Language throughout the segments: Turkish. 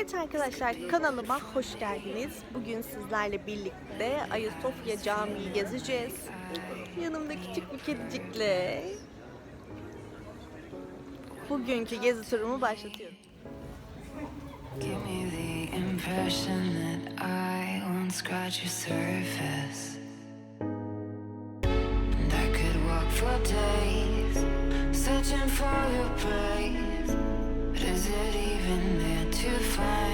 Evet arkadaşlar kanalıma hoş geldiniz. Bugün sizlerle birlikte Ayasofya Camii'yi gezeceğiz. Yanımda küçük bir kedicikle. Bugünkü gezi turumu başlatıyorum. Searching for your praise. But is it even there to find?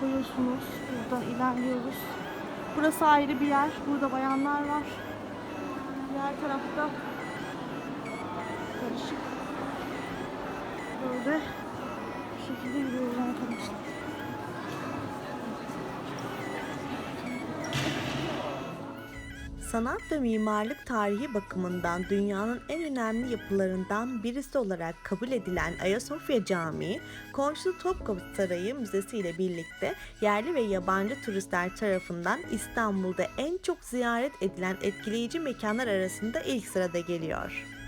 Koyuyorsunuz. Buradan ilerliyoruz. Burası ayrı bir yer. Burada bayanlar var. Diğer tarafta karışık. Böyle bu şekilde yürüyoruz arkadaşlar. Sanat ve mimarlık tarihi bakımından dünyanın en önemli yapılarından birisi olarak kabul edilen Ayasofya Camii, komşu Topkapı Sarayı Müzesi ile birlikte yerli ve yabancı turistler tarafından İstanbul'da en çok ziyaret edilen etkileyici mekanlar arasında ilk sırada geliyor.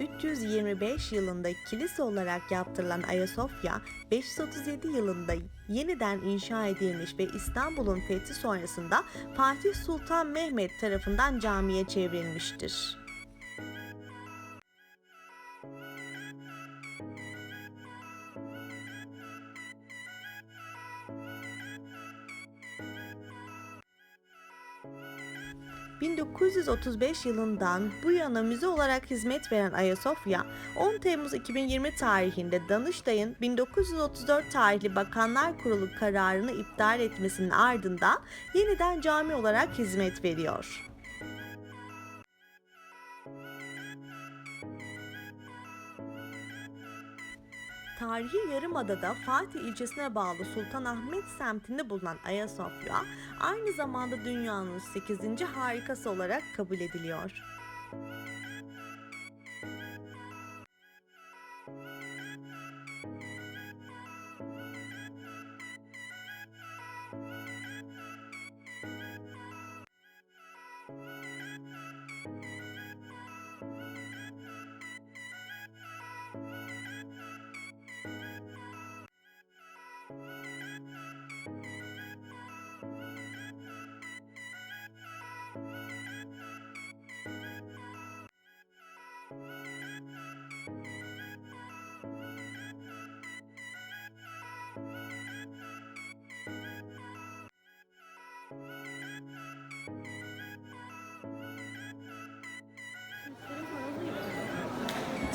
...325 yılında kilise olarak yaptırılan Ayasofya, 537 yılında yeniden inşa edilmiş ve İstanbul'un fethi sonrasında Fatih Sultan Mehmet tarafından camiye çevrilmiştir. 1935 yılından bu yana müze olarak hizmet veren Ayasofya, 10 Temmuz 2020 tarihinde Danıştay'ın 1934 tarihli Bakanlar Kurulu kararını iptal etmesinin ardından yeniden cami olarak hizmet veriyor. Tarihi Yarımada'da Fatih ilçesine bağlı Sultanahmet semtinde bulunan Ayasofya, aynı zamanda dünyanın 8. harikası olarak kabul ediliyor.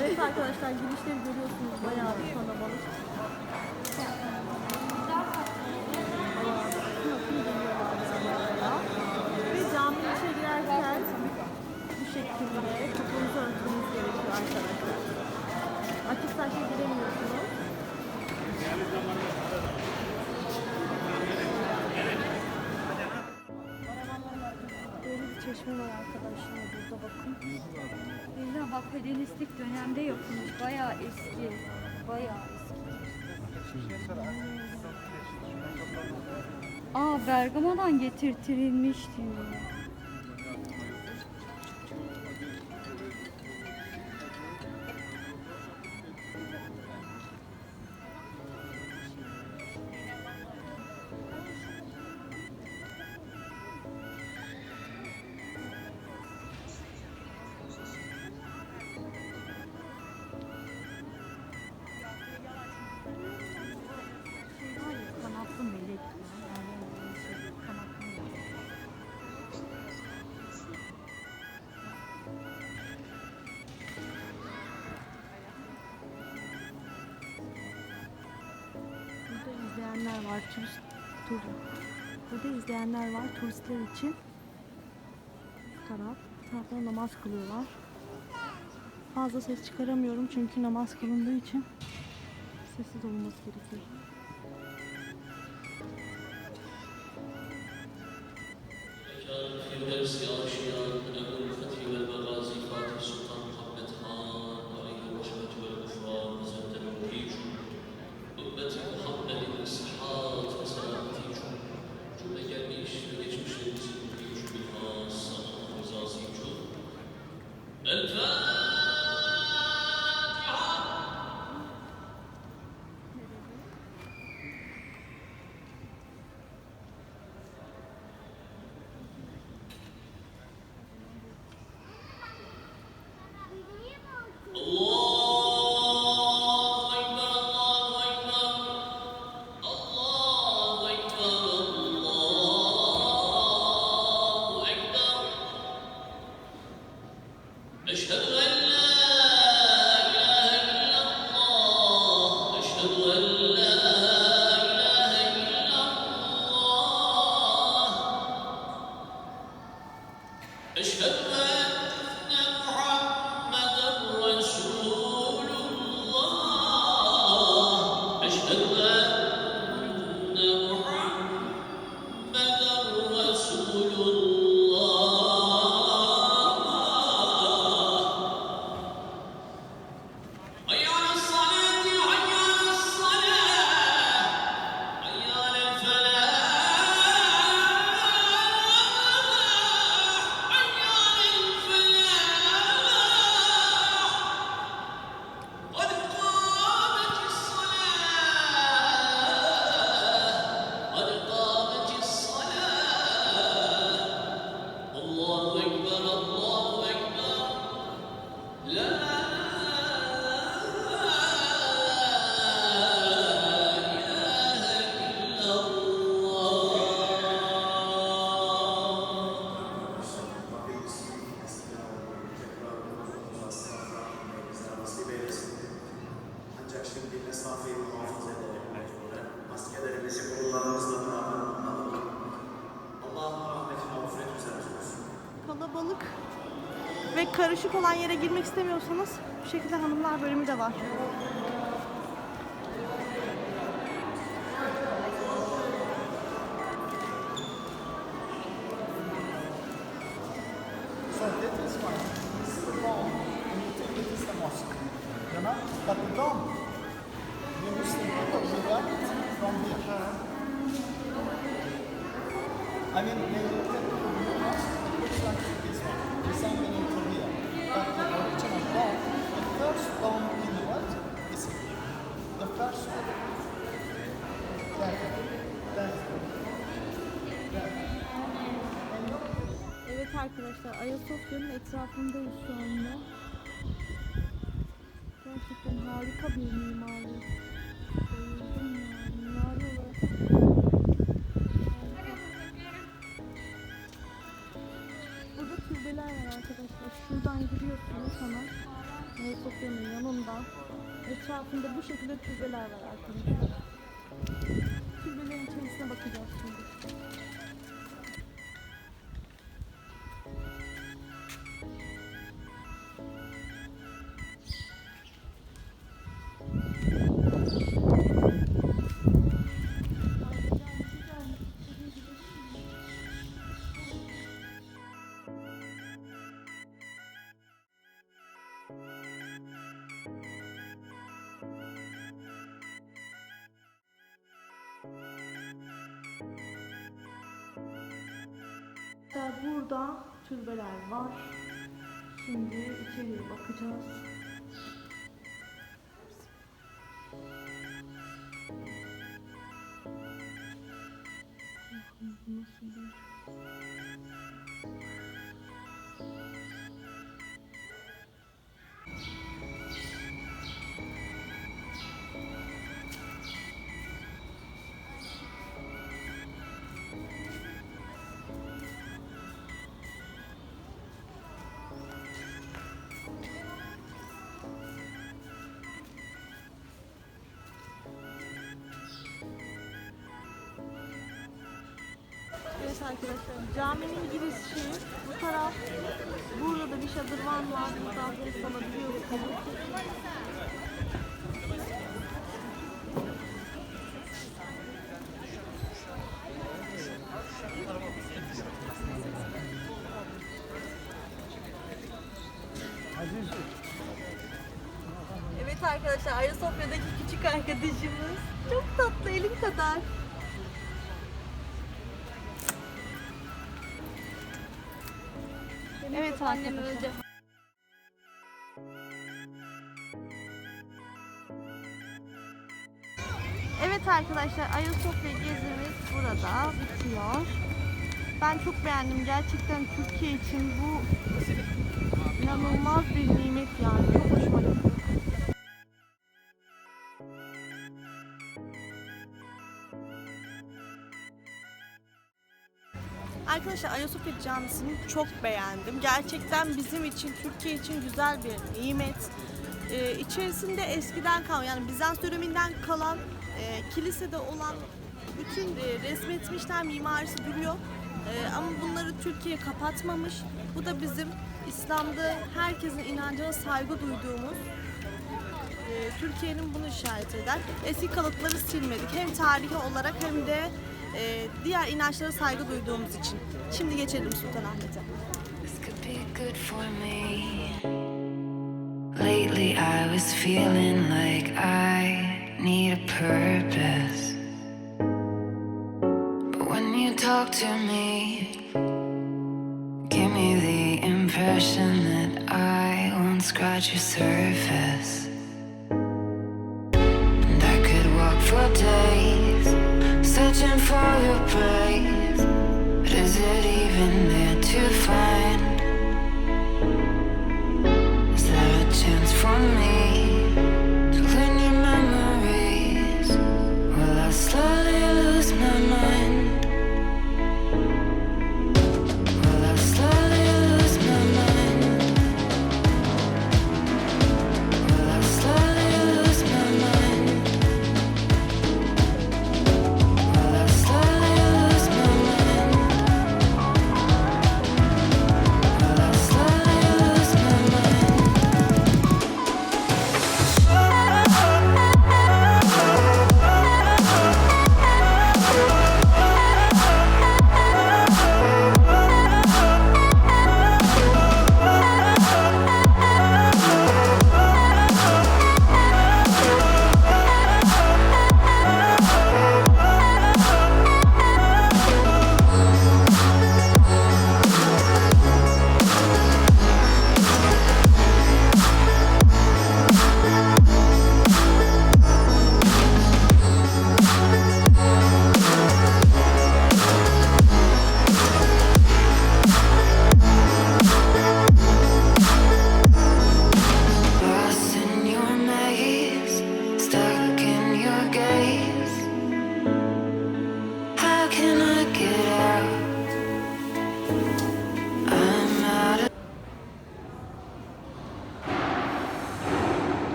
Evet arkadaşlar girişleri görüyorsunuz bayağı kalabalık. Dönemde yapılmış. Bayağı eski. Bayağı eski. Aa Bergama'dan getirtirilmiş diyor. izleyenler var. Turist turu. Burada izleyenler var. Turistler için bu taraf. Tarafta namaz kılıyorlar. Fazla ses çıkaramıyorum çünkü namaz kılındığı için sessiz olması gerekiyor. رسول karışık olan yere girmek istemiyorsanız bu şekilde hanımlar bölümü de var. I mean, they look at the mosque, it looks like this one, Evet arkadaşlar Ayasofya'nın etrafındayız şu anda. Gerçekten harika bir mimari. Arkadaşlar. Şuradan giriyorsunuz hemen. Ayasofya'nın yanından. Etrafında bu şekilde türbeler var arkadaşlar. Türbelerin içerisine bakacağız şimdi. Burada türbeler var. Şimdi içeriye bakacağız. Evet arkadaşlar caminin girişi bu taraf. Burada da bir şadırvan var. Burada abdest alabiliyorsunuz. Annem öldü. Evet arkadaşlar Ayasofya gezimiz burada bitiyor. Ben çok beğendim. Gerçekten Türkiye için bu inanılmaz bir nimet yani. Çok hoşuma gitti. Arkadaşlar Ayasofya Camisi'ni çok beğendim. Gerçekten bizim için, Türkiye için güzel bir nimet. Ee, içerisinde eskiden kalan, yani Bizans döneminden kalan e, kilisede olan bütün e, resmetmişler mimarisi duruyor. E, ama bunları Türkiye kapatmamış. Bu da bizim İslam'da herkesin inancına saygı duyduğumuz e, Türkiye'nin bunu işaret eder. Eski kalıpları silmedik. Hem tarihi olarak hem de e, diğer inançlara saygı duyduğumuz için. Şimdi geçelim Sultanahmet'e. This could be good for me. Lately, I was feeling like I need a purpose. But when you talk to me, give me the impression that I won't scratch your surface.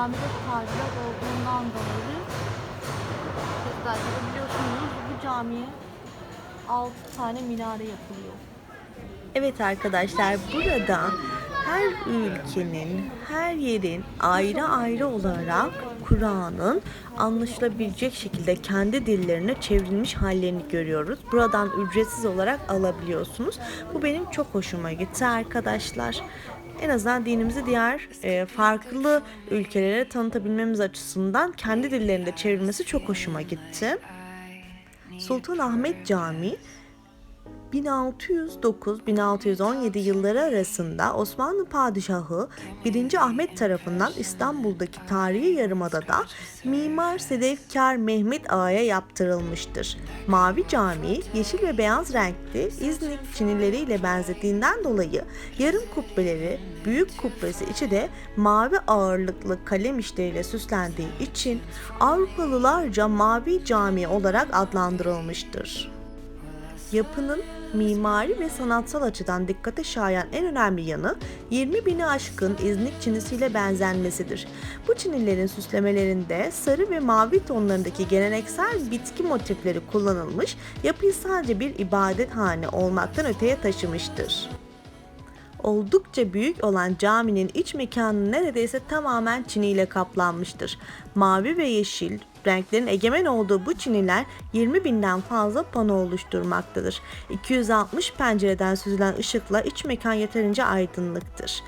Camide tadilat olduğundan dolayı sesler biliyorsunuz bu camiye 6 tane minare yapılıyor. Evet arkadaşlar burada her ülkenin, her yerin ayrı ayrı olarak Kur'an'ın anlaşılabilecek şekilde kendi dillerine çevrilmiş hallerini görüyoruz. Buradan ücretsiz olarak alabiliyorsunuz. Bu benim çok hoşuma gitti arkadaşlar. En azından dinimizi diğer e, farklı ülkelere tanıtabilmemiz açısından kendi dillerinde çevrilmesi çok hoşuma gitti. Sultanahmet Camii 1609-1617 yılları arasında Osmanlı Padişahı 1. Ahmet tarafından İstanbul'daki tarihi yarımadada Mimar Sedefkar Mehmet Ağa'ya yaptırılmıştır. Mavi Camii yeşil ve beyaz renkli İznik çinileriyle benzediğinden dolayı yarım kubbeleri, büyük kubbesi içi de mavi ağırlıklı kalem işleriyle süslendiği için Avrupalılarca Mavi Cami olarak adlandırılmıştır. Yapının mimari ve sanatsal açıdan dikkate şayan en önemli yanı 20 bini aşkın İznik çinisiyle benzenmesidir. Bu çinilerin süslemelerinde sarı ve mavi tonlarındaki geleneksel bitki motifleri kullanılmış, yapıyı sadece bir ibadethane olmaktan öteye taşımıştır. Oldukça büyük olan caminin iç mekanı neredeyse tamamen çiniyle kaplanmıştır. Mavi ve yeşil renklerin egemen olduğu bu çiniler 20 binden fazla pano oluşturmaktadır. 260 pencereden süzülen ışıkla iç mekan yeterince aydınlıktır.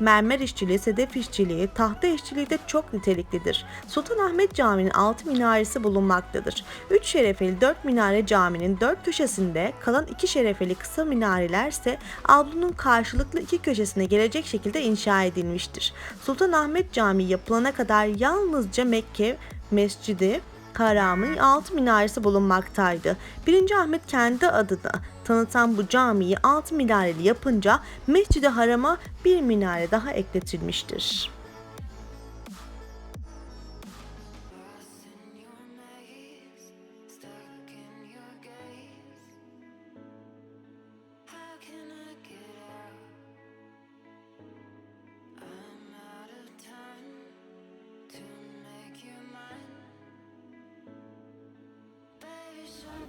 Mermer işçiliği, sedef işçiliği, tahta işçiliği de çok niteliklidir. Sultanahmet Camii'nin altı minaresi bulunmaktadır. Üç şerefeli dört minare caminin dört köşesinde, kalan iki şerefeli kısa minareler ise avlunun karşılıklı iki köşesine gelecek şekilde inşa edilmiştir. Sultanahmet Camii yapılana kadar yalnızca Mekke Mescidi Haram'ın altı minaresi bulunmaktaydı. 1. Ahmet kendi adını tanıtan bu camiyi altı minareli yapınca Mescid-i Haram'a bir minare daha ekletilmiştir.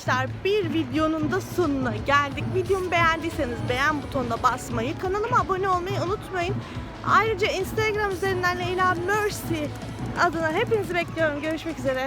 arkadaşlar bir videonun da sonuna geldik. Videomu beğendiyseniz beğen butonuna basmayı, kanalıma abone olmayı unutmayın. Ayrıca Instagram üzerinden Leyla Mercy adına hepinizi bekliyorum. Görüşmek üzere.